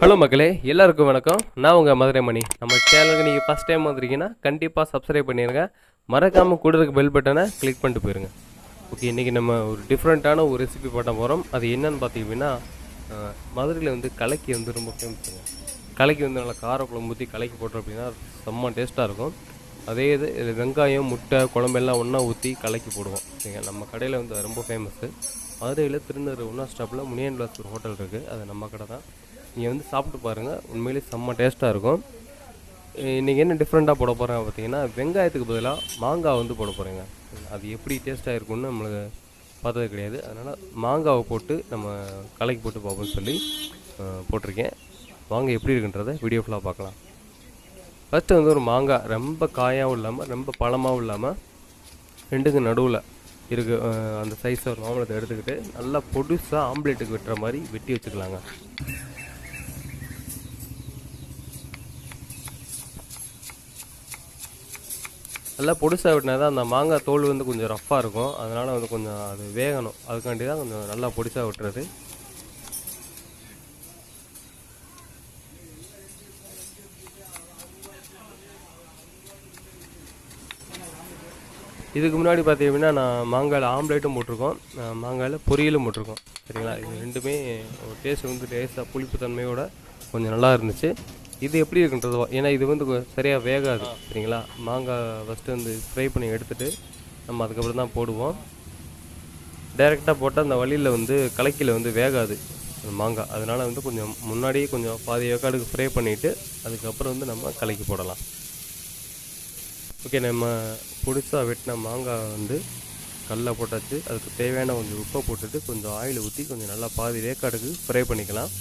Hello மக்களே. எல்லாருக்கும் வணக்கம். நான் உங்கள் மதுரை மணி நம்ம சேனலுக்கு நீங்கள் ஃபஸ்ட் டைம் வந்திருக்கீங்கன்னா கண்டிப்பாக சப்ஸ்கிரைப் பண்ணிடுங்க மறக்காமல் கூட இருக்க பெல் பட்டனை கிளிக் பண்ணிட்டு போயிருங்க. ஓகே இன்றைக்கி நம்ம ஒரு டிஃப்ரெண்ட்டான ஒரு ரெசிபி பண்ண போகிறோம் அது என்னன்னு பார்த்தீங்கன்னா மதுரையில் வந்து கலக்கி வந்து ரொம்ப ஃபேமஸுங்க கலக்கி வந்து நல்லா காரக்குழம்பு ஊற்றி கலக்கி போட்டோம் அப்படின்னா செம்ம டேஸ்ட்டாக இருக்கும். அதே இது வெங்காயம் முட்டை குழம்பெல்லாம் ஒன்றா ஊற்றி கலக்கி போடுவோம். சரிங்க நம்ம கடையில் வந்து ரொம்ப ஃபேமஸ்ஸு மதுரையில் திருநெல்வேலி ஒன்றா ஸ்டாப்பில் முனியன் ஒரு ஹோட்டல் இருக்குது அது நம்ம கடை தான். நீங்கள் வந்து சாப்பிட்டு பாருங்கள் உண்மையிலேயே செம்ம டேஸ்ட்டாக இருக்கும். இன்றைக்கி என்ன டிஃப்ரெண்ட்டாக போட போகிறேன் பார்த்தீங்கன்னா வெங்காயத்துக்கு பதிலாக மாங்காய் வந்து போட போகிறேங்க அது எப்படி டேஸ்ட்டாக இருக்கும்னு நம்மளுக்கு பார்த்தது கிடையாது. அதனால் மாங்காவை போட்டு நம்ம கலக்கி போட்டு பார்ப்போம்னு சொல்லி போட்டிருக்கேன். வாங்க எப்படி இருக்குன்றத வீடியோ ஃபுல்லாக பார்க்கலாம். ஃபஸ்ட்டு வந்து ஒரு மாங்காய். ரொம்ப காயாகவும் இல்லாமல் ரொம்ப பழமாகவும் இல்லாமல் ரெண்டுக்கு நடுவில் இருக்கு. அந்த சைஸை ஒரு மாம்பழத்தை எடுத்துக்கிட்டு நல்லா பொடுசாக ஆம்லேட்டுக்கு வெட்டுற மாதிரி வெட்டி வச்சுக்கலாங்க. நல்லா பொடிசாக விட்டினா தான் அந்த மாங்காய் தோல் வந்து கொஞ்சம் ரஃப்பாக இருக்கும். அதனால் வந்து கொஞ்சம் அது வேகணும். அதுக்காண்டி தான் கொஞ்சம் நல்லா பொடிசாக விட்டுறது. இதுக்கு முன்னாடி பார்த்தீங்கன்னா நான் மாங்காயில் ஆம்லேட்டும் போட்டிருக்கோம். மாங்காயில் பொரியலும் போட்டிருக்கோம். சரிங்களா? இது ரெண்டுமே ஒரு டேஸ்ட் வந்து டேஸ்ட்டாக புளிப்பு தன்மையோட கொஞ்சம் நல்லா இருந்துச்சு. இது எப்படி இருக்குன்றது ஏன்னா இது வந்து சரியாக வேகாது சரிங்களா? மாங்காய் ஃபஸ்ட்டு வந்து ஃப்ரை பண்ணி எடுத்துகிட்டு நம்ம அதுக்கப்புறம் தான் போடுவோம். டைரெக்டாக போட்டால் அந்த வழியில் வந்து கலக்கியில் வந்து வேகாது அந்த மாங்காய். அதனால் வந்து கொஞ்சம் முன்னாடியே கொஞ்சம் பாதி வேக்காடுக்கு ஃப்ரை பண்ணிவிட்டு அதுக்கப்புறம் வந்து நம்ம கலக்கி போடலாம். ஓகே நம்ம புதுசாக வெட்டின மாங்காய் வந்து கல்ல போட்டாச்சு. அதுக்கு தேவையான கொஞ்சம் உப்பை போட்டுட்டு கொஞ்சம் ஆயில் ஊற்றி கொஞ்சம் நல்லா பாதி வேக்காடுக்கு ஃப்ரை பண்ணிக்கலாம்.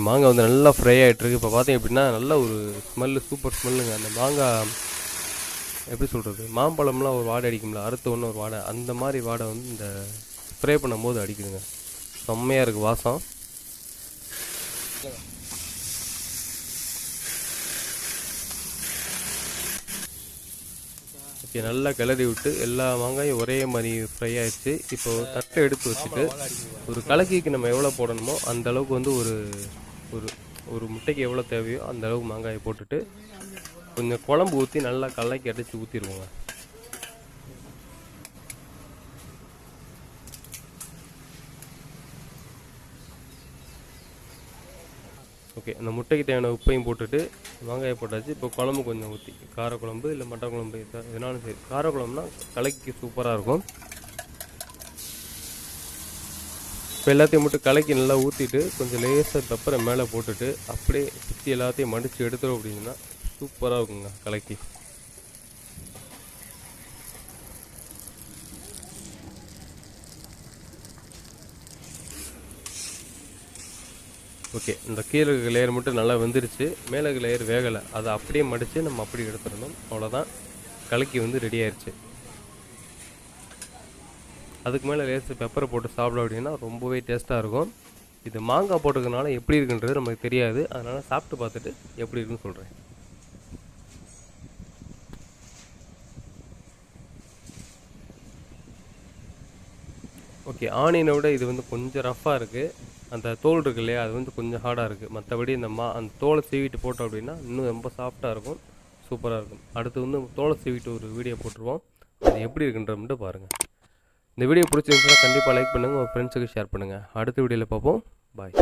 மாங்காய் வந்து நல்லா ஃப்ரை ஆகிட்டுருக்கு இப்போ பார்த்தீங்க அப்படின்னா நல்ல ஒரு ஸ்மெல்லு சூப்பர் ஸ்மெல்லுங்க அந்த மாங்காய் எப்படி சொல்கிறது மாம்பழம்லாம் ஒரு வாடை அடிக்கும்ல. அறுத்த ஒன்று ஒரு வாடை. அந்த மாதிரி வாடை வந்து இந்த ஸ்ப்ரே பண்ணும்போது அடிக்குதுங்க. செம்மையாக இருக்குது வாசம். ஓகே நல்லா கிளறி விட்டு எல்லா மாங்காயும் ஒரே மாதிரி ஃப்ரை ஆயிடுச்சு. இப்போ தட்டை எடுத்து வச்சுட்டு ஒரு கலக்கிக்கு நம்ம எவ்வளோ போடணுமோ அந்த அளவுக்கு வந்து ஒரு ஒரு ஒரு முட்டைக்கு எவ்வளோ தேவையோ அந்த அளவுக்கு மாங்காயை போட்டுட்டு கொஞ்சம் குழம்பு ஊற்றி நல்லா கலக்கி அடித்து ஊற்றிடுவோங்க ஓகே அந்த முட்டைக்கு தேவையான உப்பையும் போட்டுட்டு வெங்காயம் போட்டாச்சு. இப்போ குழம்பு கொஞ்சம் ஊற்றி காரக்குழம்பு இல்லை மட்டன் குழம்பு எதனாலும் சரி. காரக்குழம்புனா கலக்கி சூப்பராக இருக்கும். இப்போ எல்லாத்தையும் மட்டும் கலக்கி நல்லா ஊற்றிட்டு கொஞ்சம் லேசாக பெப்பரை மேலே போட்டுட்டு அப்படியே சுற்றி எல்லாத்தையும் மடித்து எடுத்துரும் அப்படின்னா சூப்பராக இருக்குங்க கலக்கி. ஓகே இந்த கீழே லேயர் மட்டும் நல்லா வெந்துருச்சு. மேலே லேயர் வேகலை. அதை அப்படியே மடித்து நம்ம அப்படி எடுத்துடணும். அவ்வளோதான் கலக்கி வந்து ரெடி ஆயிடுச்சு அதுக்கு மேலே லேசு பெப்பரை போட்டு சாப்பிட அப்படின்னா ரொம்பவே டேஸ்ட்டாக இருக்கும். இது மாங்காய் போட்டுக்கனால எப்படி இருக்குன்றது நமக்கு தெரியாது. அதனால் சாப்பிட்டு பார்த்துட்டு எப்படி இருக்குன்னு சொல்கிறேன் ஓகே ஆனியனை விட இது வந்து கொஞ்சம் ரஃப்பாக இருக்குது அந்த தோல் இருக்கு இல்லையா அது வந்து கொஞ்சம் ஹார்டாக இருக்குது மற்றபடி இந்த மா அந்த தோலை சீவிட்டு போட்டோம் அப்படின்னா இன்னும் ரொம்ப சாஃப்டாக இருக்கும் சூப்பராக இருக்கும். அடுத்து வந்து தோலை சீவிட்டு ஒரு வீடியோ போட்டுருவோம். அது எப்படி இருக்குன்ற மட்டும் பாருங்கள் இந்த வீடியோ பிடிச்சிருந்துச்சுன்னா கண்டிப்பாக லைக் பண்ணுங்கள் உங்கள் ஃப்ரெண்ட்ஸுக்கு ஷேர் பண்ணுங்கள் அடுத்த வீடியோவில் பார்ப்போம். பாய்